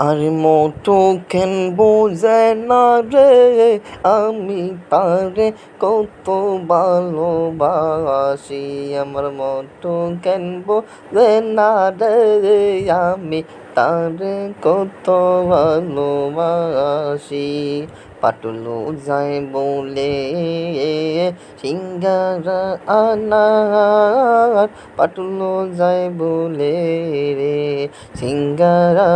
আর মতো কেন বোঝে না রে? আমি তারে কত ভালোবাসি, আমার মতো কেন বোঝে না রে? আমি তারে কত ভালোবাসি। পাটুলু যায় বলে সিঙ্গারা আনার। পাটুলু যায় বলে রে সিঙ্গারা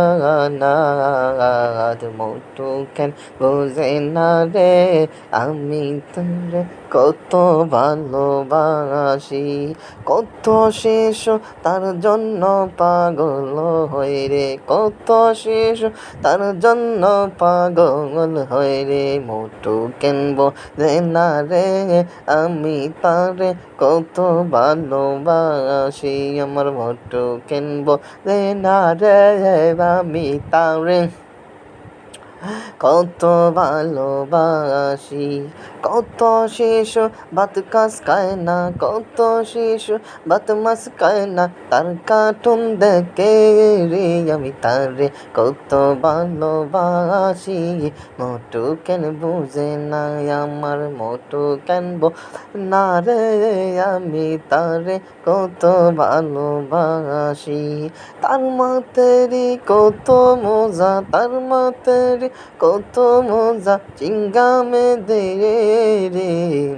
আনার। মোটু কেন বোঝে না রে? আমি তোরে কত ভালোবাসি। কত শেষ তার জন্য পাগল হয়ে রে কত শিশু, তার জন্য পাগল হয় রে মোটু কেনব না রে, আমি তারে কত ভালোবাসি, আমার মোটু কেনব না রে, আমি তারে কত ভালোবাসি, কত শেষ বাত কাজ খায় না, কত শেষ বাত মাস খায় না, তার কার্টুন দেখে রে আমি তারে কত ভালোবাসি। মোটু কেন বুঝে না, আমার মোটু কেন না রে আমি তারে কত ভালোবাসি। তার মাতেরি কত মজা, তার মাতেরি কত মজা চিঙ্গামে দে রে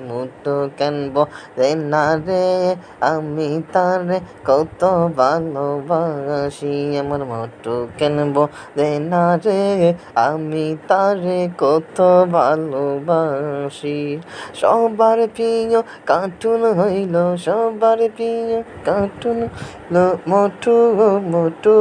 মুটো কেনব রে না রে, আমি তারে কত ভালোবাসি, আমার মোটু কেনব রে না রে, আমি তারে কত ভালোবাসি। সবার প্রিয় কার্টুন হইল, সবার প্রিয় কার্টুন মোটু মোটু।